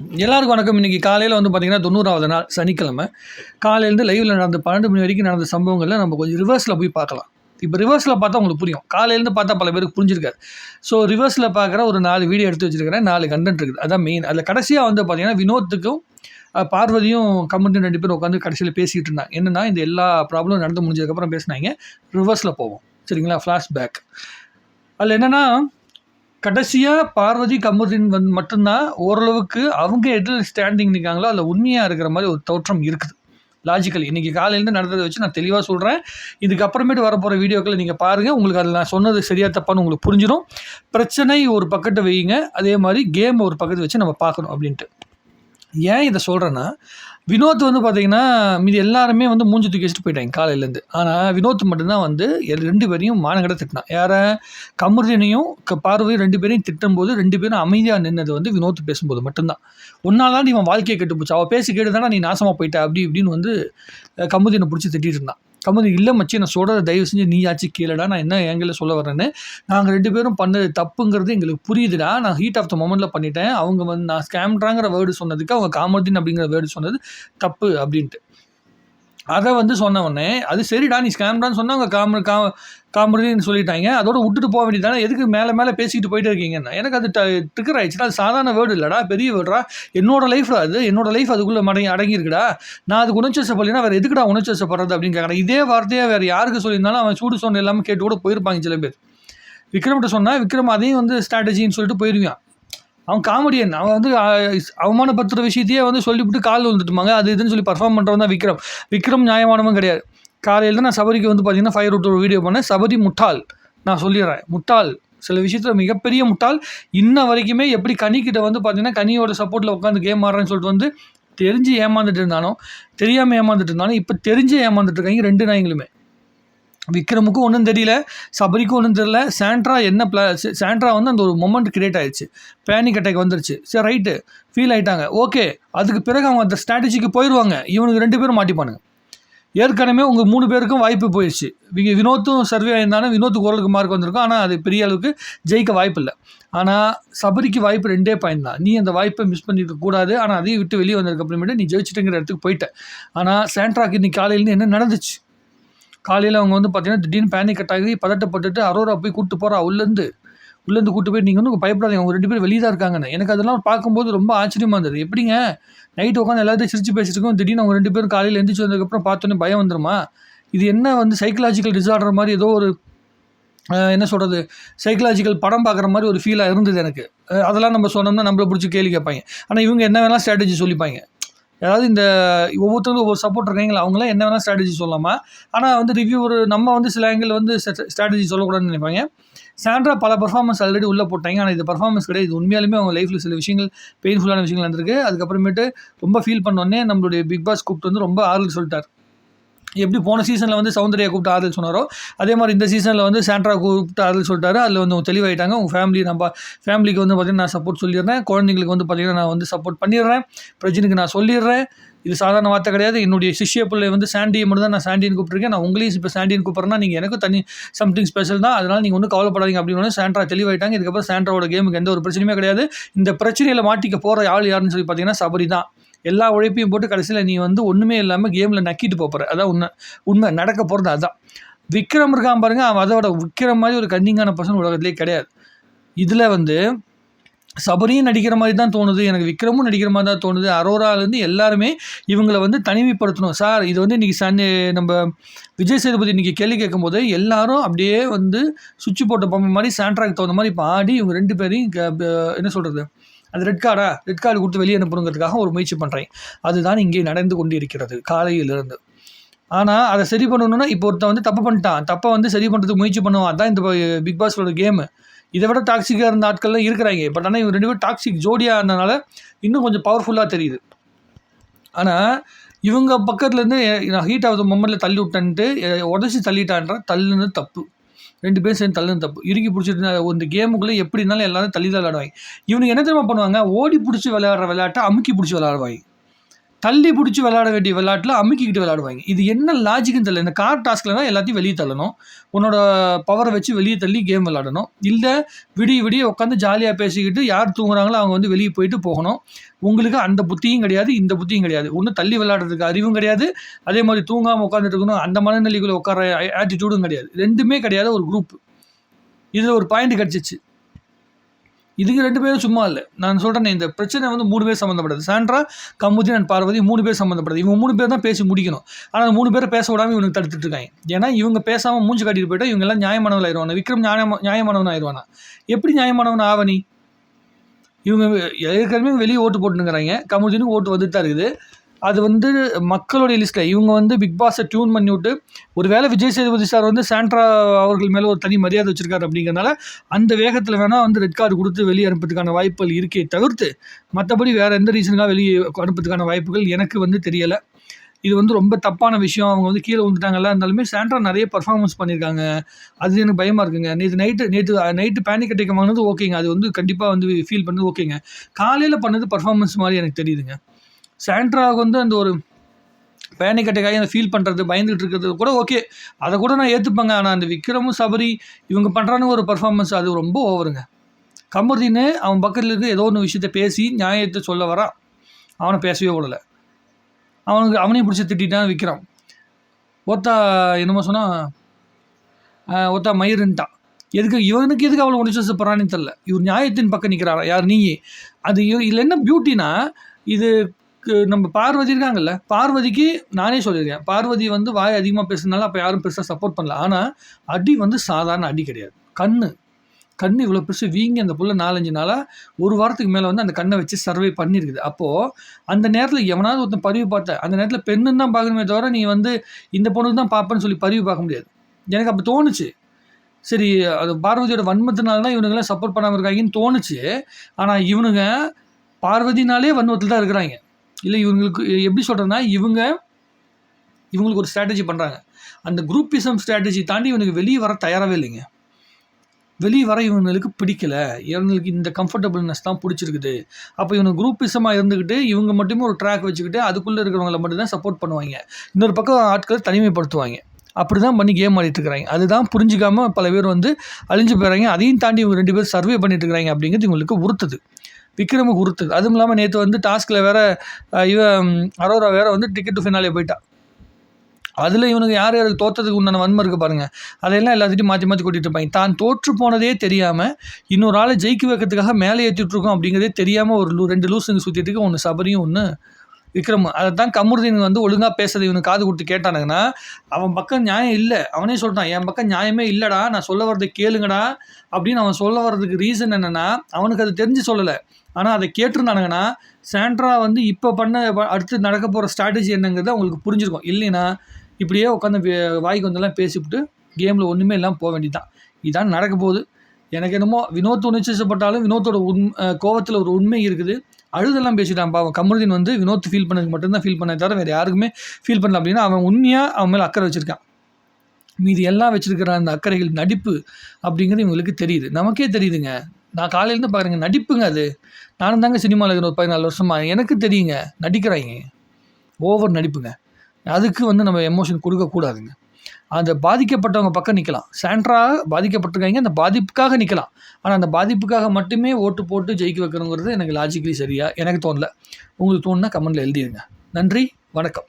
எல்லாருக்கும் வணக்கம். இன்றைக்கி காலையில் வந்து பார்த்திங்கன்னா தொண்ணூறாவது நாள் சனிக்கிழமை. காலையிலேருந்து லைவில் நடந்த பன்னெண்டு மணி வரைக்கும் நடந்த சம்பவங்களில் நம்ம கொஞ்சம் ரிவர்ஸில் போய் பார்க்கலாம். இப்போ ரிவர்ஸில் பார்த்தா உங்களுக்கு புரியும். காலையிலேருந்து பார்த்தா பல பேருக்கு புரிஞ்சிருக்காது. ஸோ ரிவர்ஸில் பார்க்குற ஒரு நாலு வீடியோ எடுத்து வச்சிருக்கிறேன். நாலு கண்டென்ட் இருக்குது. அதான் மெயின் அதில் கடைசியாக வந்து பார்த்திங்கன்னா வினோத்துக்கும் பார்வதியும் கமெண்ட் ரெண்டு பேரும் உட்காந்து கடைசியில் பேசிகிட்டு இருந்தாங்க. என்னென்னா இந்த எல்லா ப்ராப்ளமும் நடந்து முடிஞ்சதுக்கப்புறம் பேசினாங்க. ரிவர்ஸில் போவோம். சரிங்களா? ஃப்ளாஷ்பேக் அதில் என்னென்னா கடைசியாக பார்வதி கமருதீன் வந்து மட்டும்தான் ஓரளவுக்கு அவங்க எதில் ஸ்டாண்டிங் நிற்காங்களோ அதில் உண்மையாக இருக்கிற மாதிரி ஒரு தோற்றம் இருக்குது. லாஜிக்கல் இன்றைக்கி காலையிலேருந்து நடந்ததை வச்சு நான் தெளிவாக சொல்கிறேன் இதுக்கப்புறமேட்டு வரப்போகிற வீடியோக்களை நீங்கள் பாருங்கள் உங்களுக்கு அதில் நான் சொன்னது சரியாக தப்பான்னு உங்களுக்கு புரிஞ்சிடும் பிரச்சனை ஒரு பக்கத்தை வைங்க அதே மாதிரி கேம் ஒரு பக்கத்தை வச்சு நம்ம பார்க்கணும் அப்படின்ட்டு. ஏன் இதை சொல்கிறேன்னா வினோத் வந்து பார்த்தீங்கன்னா மீதி எல்லாருமே வந்து மூஞ்சி தூக்கி வச்சுட்டு போயிட்டாங்க காலையிலேருந்து. ஆனால் வினோத் மட்டும்தான் வந்து எல் ரெண்டு பேரையும் மானங்கட திட்டினான் யாரை? கமருதினையும் க பார்வையும் ரெண்டு பேரையும் திட்டும்போது ரெண்டு பேரும் அமைதியாக நின்னது வந்து வினோத் பேசும்போது மட்டும்தான். ஒன்றால் தான் இவன் வாழ்க்கையை கெட்டு போச்சு அவள் பேசி கேட்டு தானே நீ நாசமாக போயிட்ட. அப்படி இப்படின்னு வந்து கமுதினை பிடிச்சி திட்டிட்டு இருந்தான். கமுதி இல்லை மச்சி நான் சொல்கிறத தயவு செஞ்சு நீயாச்சு கீழடா நான் என்ன ஏங்கில் சொல்ல வரேன்னு நாங்கள் ரெண்டு பேரும் பண்ணது தப்புங்கிறது எங்களுக்கு புரியுதுடா. நான் ஹீட் ஆஃப் த மொமெண்ட்டில் பண்ணிட்டேன். அவங்க வந்து நான் ஸ்கேம்ட்ராங்கிற வேர்டு சொன்னதுக்கு அவங்க காமர்தீன் அப்படிங்கிற வேர்டு சொன்னது தப்பு அப்படின்ட்டு. அதை வந்து சொன்ன உடனே அது சரிடா நீ ஸ்கேம்டான்னு சொன்னால் அவங்க காம கா சொல்லிட்டாங்க. அதோட விட்டுட்டு போக வேண்டியதானே எதுக்கு மேலே மேலே பேசிக்கிட்டு போயிட்டே இருக்கீங்கன்னா. எனக்கு அது ட்ரிக்கர் ஆயிடுச்சுன்னா அது சாதாரண வேர்டு இல்லைடா பெரிய வேர்டா என்னோட லைஃப் அது என்னோட லைஃப் அதுக்குள்ளே மடங்கி அடங்கியிருக்குடா. நான் அதுக்கு உணர்ச்சப்படுறேன்னா வேறு எதுக்குடா உணர்ச்சப்படுறது அப்படின்னு கேட்குறேன் இதே வார்த்தையை வேறு யாருக்கு சொல்லியிருந்தாலும் அவன் சூடு சொன்ன எல்லாமே கேட்டு கூட போயிருப்பாங்க சில பேர். விக்ரம்கிட்ட சொன்னால் விக்ரம் அதையும் வந்து ஸ்ட்ராட்டஜின்னு சொல்லிட்டு போயிருவான். அவன் காமெடியன் அவன் வந்து அவமானப்படுத்துகிற விஷயத்தையே வந்து சொல்லிவிட்டு கால் வந்துட்டுமாங்க அது இதுன்னு சொல்லி பர்ஃபார்ம் பண்ணுறவன் தான் விக்ரம். விக்ரம் நியாயமானவன் கிடையாது. காலையில் நான் சபரிக்கு வந்து பார்த்தீங்கன்னா ஃபயர் ரூட் ஒரு வீடியோ பண்ணேன். சபரி முட்டாள். நான் சொல்லிடுறேன். முட்டாள். சில விஷயத்தில் மிகப்பெரிய முட்டாள். இன்ன வரைக்குமே எப்படி கனிக்கிட்ட வந்து பார்த்தீங்கன்னா கனியோட சப்போர்ட்டில் உட்காந்து கேம் ஆடுறேன்னு சொல்லிட்டு வந்து தெரிஞ்சு ஏமாந்துட்டு இருந்தானோ தெரியாமல் ஏமாந்துட்டு இருந்தாலும் இப்போ தெரிஞ்சு ஏமாந்துட்டு இருக்காங்க ரெண்டு நாய்ங்களுமே. விக்ரமுக்கும் ஒன்றும் தெரியல சபரிக்கும் ஒன்றும் தெரியல. சாண்ட்ரா என்ன பிளா சாண்ட்ரா வந்து அந்த ஒரு மொமெண்ட் கிரியேட் ஆயிடுச்சு. பேனிக் அட்டாக் வந்துருச்சு. சரி ரைட்டு ஃபீல் ஆகிட்டாங்க ஓகே அதுக்கு பிறகு அவங்க அந்த ஸ்ட்ராட்டஜிக்கு போயிடுவாங்க இவனுக்கு ரெண்டு பேரும் மாட்டிப்பானுங்க. ஏற்கனவே உங்கள் மூணு பேருக்கும் வாய்ப்பு போயிடுச்சு. இங்கே வினோத்தும் சர்வே ஆயிருந்தாலும் வினோத்துக்கு ஓரளவுக்கு மார்க் வந்திருக்கும். ஆனால் அது பெரிய அளவுக்கு ஜெயிக்க வாய்ப்பு இல்லை. ஆனால் சபரிக்கு வாய்ப்பு ரெண்டே பாயிண்ட் தான். நீ அந்த வாய்ப்பை மிஸ் பண்ணிருக்க கூடாது. ஆனால் அதையும் விட்டு வெளியே வந்ததுக்கு அப்புறமேட்டு நீ ஜெயிச்சிட்டுங்கிற இடத்துக்கு போயிட்ட. ஆனால் சாண்ட்ராக்கு இன்னைக்கு காலையிலேருந்து என்ன நடந்துச்சு? காலையில் அவங்க வந்து பார்த்தீங்கன்னா திடீர்னு பேனிக் ஆகி பதட்டப்பட்டுட்டு அரோரா போய் கூப்பிட்டு போகிறா உள்ளேருந்து உள்ளேருந்து கூட்டு போய் நீங்கள் வந்து பயப்படாதீங்க அவங்க ரெண்டு பேரும் வெளியே தான் இருக்காங்கன்னு. எனக்கு அதெல்லாம் பார்க்கும்போது ரொம்ப ஆச்சரியமாக இருந்தது. எப்படிங்க? நைட் உட்காந்து எல்லாத்தையும் சிரிச்சு பேசிட்டுருக்கோம் திடீர்னு அவங்க ரெண்டு பேரும் காலையில் எந்திரிச்சு வந்ததுக்கப்புறம் பார்த்தோன்னே பயம் வந்துருமா? இது என்ன வந்து சைக்கலாஜிக்கல் டிசார்டர் மாதிரி ஏதோ ஒரு என்ன சொல்கிறது சைக்கலாஜிக்கல் படம் பார்க்குற மாதிரி ஒரு ஃபீலாக இருந்தது எனக்கு. அதெல்லாம் நம்ம சொன்னோம்னா நம்மளை பிடிச்சி கேள்வி கேட்பாங்க. ஆனால் இவங்க என்ன வேணால் ஸ்ட்ராட்டஜி சொல்லிப்பாங்க. அதாவது இந்த ஒவ்வொருத்தருக்கும் ஒவ்வொரு சப்போர்ட் இருக்காங்களா? அவங்களாம் என்ன வேணால் ஸ்ட்ராட்டஜி சொல்லலாமா? ஆனால் வந்து ரிவ்யூவர் நம்ம வந்து சில ஆங்கிள் வந்து ஸ்ட்ராட்டஜி சொல்லக்கூடாதுன்னு நினைப்பாங்க. சாண்ட்ரா பல பர்ஃபார்மன்ஸ் ஆல்ரெடி உள்ளே போட்டாங்க. ஆனால் இது பர்ஃபார்மன்ஸ் கிடையாது. இது உண்மையாலுமே அவங்க லைஃப்பில் சில விஷயங்கள் பெயின்ஃபுல்லான விஷயங்கள் வந்திருக்கு அதுக்கப்புறமேட்டு ரொம்ப ஃபீல் பண்ணோடனே நம்மளுடைய பிக் பாஸ் கூப்பிட்டு வந்து ரொம்ப ஆறுதல் சொல்லிட்டார். எப்படி போன சீசனில் வந்து சௌந்தர்யா கூப்பிட்டு ஆறுதல் சொன்னாரோ அதே மாதிரி இந்த சீசனில் வந்து சாண்ட்ரா கூப்பிட்டு ஆறுதல் சொல்லிட்டாரு. அதில் வந்து தெளிவாயிட்டாங்க. உங்கள் ஃபேமிலி நம்ம ஃபேமிலிக்கு வந்து பார்த்திங்கன்னா நான் சப்போர்ட் சொல்லிடுறேன். குழந்தைங்களுக்கு வந்து பார்த்தீங்கன்னா நான் வந்து சப்போர்ட் பண்ணிடுறேன். பிரஜினுக்கு நான் சொல்லிடுறேன். இது சாதாரண வார்த்தை கிடையாது. என்னுடைய சிஷ்ய பிள்ளை வந்து சாண்டியை மட்டும் தான் நான் சாண்டின்னு கூப்பிட்டுருக்கேன். நான் உங்களையும் இப்போ சாண்டின்னு கூப்பிட்றேன்னா நீங்கள் எனக்கும் தனி சம்திங் ஸ்பெஷல் தான். அதனால் நீங்கள் ஒன்றும் கவலைப்படாதீங்க அப்படின்னு சாண்ட்ரா தெளிவாயிட்டாங்க. இதுக்கப்புறம் சாண்ட்ராவோட கேமுக்கு எந்த ஒரு பிரச்சனையுமே கிடையாது. இந்த பிரச்சனையில் மாட்டிக்க போகிற ஆள் யாருன்னு சொல்லி பார்த்தீங்கன்னா சபரி தான் எல்லா உழைப்பையும் போட்டு கடைசியில் நீ வந்து ஒன்றுமே இல்லாமல் கேமில் நக்கிட்டு போகிற அதான் உண்மை. உண்மை. நடக்க போகிறது அதுதான் விக்ரம் இருக்கான் பாருங்க அவன் அதோட விக்ரம் மாதிரி ஒரு கன்னிங்கான பர்சன் உலகத்திலே கிடையாது. இதில் வந்து சபரியும் நடிக்கிற மாதிரி தான் தோணுது. எனக்கு விக்ரமும் நடிக்கிற மாதிரி தான் தோணுது. அரோராலேருந்து எல்லாருமே இவங்களை வந்து தனிமைப்படுத்தணும். சார் இது வந்து இன்றைக்கி சன் நம்ம விஜய் சேதுபதி இன்றைக்கி கேள்வி கேட்கும்போது எல்லாரும் அப்படியே வந்து சுவிட்ச் போட்ட பொம்மை மாதிரி சாண்ட்ராக் தகுந்த மாதிரி இப்போ ஆடி இவங்க ரெண்டு பேரையும் க- என்ன சொல்கிறது அது ரெட் கார்டா ரெட் கார்டு கொடுத்து வெளியே அனுப்பணுங்கிறதுக்காக ஒரு முயற்சி பண்ணுறேன் அதுதான் இங்கே நடந்து கொண்டு இருக்கிறது காலையிலிருந்து. ஆனால் அதை சரி பண்ணணும்னா இப்போ ஒருத்தன் வந்து தப்பு பண்ணிட்டான். தப்பை வந்து சரி பண்ணுறதுக்கு முயற்சி பண்ணுவான். அதான் இந்த பிக் பாஸோட கேமு இதை விட டாக்ஸிக்காக இருந்த ஆட்கள்லாம் இருக்கிறாங்க. பட் ஆனால் இவங்க ரெண்டு பேரும் டாக்ஸிக் ஜோடியாக இருந்தனால இன்னும் கொஞ்சம் பவர்ஃபுல்லாக தெரியுது. ஆனால் இவங்க பக்கத்துலேருந்து நான் ஹீட் ஆகுது மொமெண்ட்டில் தள்ளி விட்டேன்ட்டு உடச்சி தள்ளிட்டான்ற தள்ளுனது தப்பு. ரெண்டு பேரும் சேர்ந்து தள்ளுனது தப்பு. இறுக்கி பிடிச்சிட்டு இந்த கேமுக்குள்ளே எப்படி இருந்தாலும் எல்லாரும் தள்ளி தான் விளையாடுவாங்க. இவனுக்கு என்ன தெரியுமா பண்ணுவாங்க? ஓடி பிடிச்சி விளையாடுற விளையாட்டை அமுக்கி பிடிச்சி விளையாடுவாங்க. தள்ளி பிடிச்சி விளையாட வேண்டிய விளையாட்டில் அமுக்கிக்கிட்டு விளையாடுவாங்க. இது என்ன லாஜிக்குன்னு தெரியல. இந்த கார் டாஸ்க்லனா எல்லாத்தையும் வெளியே தள்ளணும். உன்னோட பவரை வச்சு வெளியே தள்ளி கேம் விளையாடணும். இல்லை விடிய விடிய உட்காந்து ஜாலியாக பேசிக்கிட்டு யார் தூங்குறாங்களோ அவங்க வந்து வெளியே போயிட்டு போகணும். உங்களுக்கு அந்த புத்தியும் கிடையாது இந்த புத்தியும் கிடையாது. ஒன்றும் தள்ளி விளையாடுறதுக்கு அறிவும் கிடையாது. அதே மாதிரி தூங்காமல் உட்காந்துட்டு இருக்கணும் அந்த மனநிலைக்குள்ளே உட்கார ஆட்டிடியூடும் கிடையாது. ரெண்டுமே கிடையாது ஒரு குரூப் இதில் ஒரு பாயிண்ட் கிடச்சிச்சு. இதுக்கு ரெண்டு பேரும் சும்மா இல்லை. நான் சொல்கிறேன் இந்த பிரச்சனை வந்து மூணு பேர் சம்மந்தப்பட்டது சாண்ட்ரா கமுதி அண்ட் பார்வதி மூணு பேர் சம்மந்தப்படுது இவங்க மூணு பேர் தான் பேசி முடிக்கணும். ஆனால் மூணு பேரை பேச விடாமல் இவனுக்கு தடுத்துட்டு இருக்காங்க. ஏன்னா இவங்க பேசாமல் மூஞ்சி கட்டிட்டு போயிட்டா இவங்க எல்லாம் நியாயமானவள் ஆயிடுவாங்க விக்ரம் நியாயமா நியாயமானவன் ஆயிடுவானா எப்படி நியாயமானவன் ஆவணி? இவங்க ஏற்கனவே வெளியே ஓட்டு போட்டுனுங்கிறாங்க கமுதினுக்கு ஓட்டு வந்துட்டு தான் இருக்குது. அது வந்து மக்களுடைய லிஸ்ட்டில் இவங்க வந்து பிக் பாஸை டியூன் பண்ணி விட்டு ஒரு வேளை விஜய் சேதுபதி சார் வந்து சாண்ட்ரா அவர்கள் மேலே ஒரு தனி மரியாதை வச்சுருக்காரு அப்படிங்கிறனால அந்த வேகத்தில் வேணால் வந்து ரெட் கார்டு கொடுத்து வெளியே அனுப்புறதுக்கான வாய்ப்புகள் இருக்கே தவிர்த்து மற்றபடி வேறு எந்த ரீசனுக்காக வெளியே அனுப்புறதுக்கான வாய்ப்புகள் எனக்கு வந்து தெரியலை. இது வந்து ரொம்ப தப்பான விஷயம். அவங்க வந்து கீழே வந்துட்டாங்கல்ல இருந்தாலுமே சாண்ட்ரா நிறைய பர்ஃபார்மன்ஸ் பண்ணியிருக்காங்க அது எனக்கு பயமாக இருக்குங்க. நேற்று நைட்டு நேற்று நைட்டு பேனிக் அட்டேக் வாங்கினது ஓகேங்க அது வந்து கண்டிப்பாக வந்து ஃபீல் பண்ணது ஓகேங்க காலையில் பண்ணது பர்ஃபார்மன்ஸ் மாதிரி எனக்கு தெரியுதுங்க. சாண்ட்ராவுக்கு வந்து அந்த ஒரு பேனிக் அட்டேக்காகி அந்த ஃபீல் பண்ணுறது பயந்துகிட்டு இருக்கிறது கூட ஓகே அதை கூட நான் ஏற்றுப்பேங்க ஆனால் அந்த விக்ரமும் சபரி இவங்க பண்ணுறான்னு ஒரு பர்ஃபார்மன்ஸ் அது ரொம்ப ஓவருங்க கமருதீன் அவன் பக்கத்தில் இருக்க ஏதோ ஒன்று விஷயத்த பேசி நியாயத்தை சொல்ல வரான் அவனை பேசவே விடலை. அவனுக்கு அவனையும் பிடிச்சி திட்டான் விக்ரம். ஒத்தா என்னமோ சொன்னால் ஒத்தா மயிருன்ட்டான் எதுக்கு இவனுக்கு எதுக்கு அவ்வளோ உணர்ச்சி போகிறான்னு தெரில இவர் நியாயத்தின் பக்கம் நிற்கிறாரா யார் நீயே. அது இதில் என்ன பியூட்டினா இது நம்ம பார்வதி இருக்காங்கல்ல பார்வதிக்கு நானே சொல்லியிருக்கேன். பார்வதி வந்து வாய் அதிகமாக பேசுனால அப்போ யாரும் பெருசாக சப்போர்ட் பண்ணல. ஆனால் அடி வந்து சாதாரண அடி கிடையாது. கண் கண் இவ்வளோ பெருசு வீங்கி அந்த புள்ள நாலஞ்சு நாளாக ஒரு வாரத்துக்கு மேலே வந்து அந்த கண்ணை வச்சு சர்வே பண்ணியிருக்குது அப்போது அந்த நேரத்தில் எவனாவது ஒருத்தன் பதிவு பார்த்த அந்த நேரத்தில் பெண்ணுன்னு தான் பார்க்கணுமே தவிர நீ வந்து இந்த பொண்ணுக்கு தான் பார்ப்பேன்னு சொல்லி பதிவு பார்க்க முடியாது. எனக்கு அப்போ தோணுச்சு. சரி அது பார்வதியோட வன்மத்தினால தான் இவனுங்களாம் சப்போர்ட் பண்ணாமல் இருக்காங்கன்னு தோணுச்சு. ஆனால் இவனுங்க பார்வதினாலே வன்மத்தில் தான் இருக்கிறாங்க. இல்லை இவங்களுக்கு எப்படி சொல்கிறேன்னா இவங்க இவங்களுக்கு ஒரு ஸ்ட்ராட்டஜி பண்ணுறாங்க அந்த குரூப்பிசம் ஸ்ட்ராட்டஜி தாண்டி இவனுக்கு வெளியே வர தயாராகவே இல்லைங்க. வெளியே வர இவங்களுக்கு பிடிக்கல. இவங்களுக்கு இந்த கம்ஃபர்டபுள்னஸ் தான் பிடிச்சிருக்குது. அப்போ இவங்க குரூப்பிசமாக இருந்துக்கிட்டு இவங்க மட்டுமே ஒரு ட்ராக் வச்சுக்கிட்டு அதுக்குள்ளே இருக்கிறவங்கள மட்டும்தான் சப்போர்ட் பண்ணுவாங்க. இன்னொரு பக்கம் ஆட்களை தனிமைப்படுத்துவாங்க. அப்படி தான் பண்ணி கேம் ஆடிட்டு இருக்கிறாங்க. அதுதான் புரிஞ்சிக்காமல் பல பேர் வந்து அழிஞ்சு போயிடுறாங்க. அதையும் தாண்டி இவங்க ரெண்டு பேர் சர்வே பண்ணிட்டு இருக்கிறாங்க அப்படிங்கிறது இவங்களுக்கு உறுத்துது. விக்ரமுக்கு உறுத்துது அதுவும் இல்லாமல் நேற்று வந்து டாஸ்கில் வேற இவ அரோரா வேற வந்து டிக்கெட் டு ஃபினாலே போயிட்டான் அதில் இவனுக்கு யார் யார் தோற்றதுக்கு உண்டான வன்மை இருக்குது பாருங்கள் அதையெல்லாம் எல்லாத்தையும் மாற்றி மாற்றி கூட்டிகிட்டு இருப்பாங்க. தான் தோற்று போனதே தெரியாமல் இன்னொரு ஆளை ஜெயிக்க வைக்கிறதுக்காக மேலே ஏற்றிட்டுருக்கோம் அப்படிங்கிறதே தெரியாமல் ஒரு லூ ரெண்டு லூஸுங்க சுற்றிட்டு ஒன்று சபரியும் ஒன்று விக்ரம் அதை தான் கமருதீன் வந்து ஒழுங்காக பேசுறது இவனுக்கு காது கொடுத்து கேட்டானுங்கன்னா அவன் பக்கம் நியாயம் இல்லை. அவனே சொல்லிட்டான் என் பக்கம் நியாயமே இல்லைடா நான் சொல்ல வர்றதை கேளுங்கடா அப்படின்னு அவன் சொல்ல வர்றதுக்கு ரீசன் என்னென்னா அவனுக்கு அது தெரிஞ்சு சொல்லலை. ஆனால் அதை கேட்டிருந்தானுங்கன்னா சாண்ட்ரா வந்து இப்போ பண்ண அடுத்து நடக்க போகிற ஸ்ட்ராட்டஜி என்னங்கிறது அவங்களுக்கு புரிஞ்சிருக்கும். இல்லைன்னா இப்படியே உட்காந்து வாய்க்கு வந்தெல்லாம் பேசிவிட்டு கேமில் ஒன்றுமே இல்லாமல் போக வேண்டியதான் இதான் நடக்க போகுது. எனக்கு என்னமோ வினோத் உணர்ச்சிப்பட்டாலும் வினோத்தோட உண் கோவத்தில் ஒரு உண்மை இருக்குது. அழுதெல்லாம் பேசிட்டான் பாவம் கமருதீன் வந்து வினோத் ஃபீல் பண்ணதுக்கு மட்டும்தான் ஃபீல் பண்ண தவிர வேறு யாருக்குமே ஃபீல் பண்ணல அப்படின்னா அவன் உண்மையாக அவன் மேலே அக்கறை வச்சுருக்கான். மீதி எல்லாம் வச்சுருக்கிற அந்த அக்கறைகள் நடிப்பு அப்படிங்கிறது இவங்களுக்கு தெரியுது. நமக்கே தெரியுதுங்க. நான் காலையிலேருந்து பாருங்கள் நடிப்புங்க அது. நானும் தாங்க சினிமாவில் இருக்கிற ஒரு பதினாலு வருஷமாக எனக்கு தெரியுங்க. நடிக்கிறாங்க ஓவர் நடிப்புங்க. அதுக்கு வந்து நம்ம எமோஷன் கொடுக்கக்கூடாதுங்க. அந்த பாதிக்கப்பட்டவங்க பக்கம் நிற்கலாம் சாண்ட்ரா பாதிக்கப்பட்டிருக்காங்க அந்த பாதிப்புக்காக நிற்கலாம் ஆனால் அந்த பாதிப்புக்காக மட்டுமே ஓட்டு போட்டு ஜெயிக்க வைக்கணுங்கிறது எனக்கு லாஜிக்கலி சரியாக எனக்கு தோணல. உங்களுக்கு தோணுன்னா கமெண்டில் எழுதிடுங்க நன்றி வணக்கம்.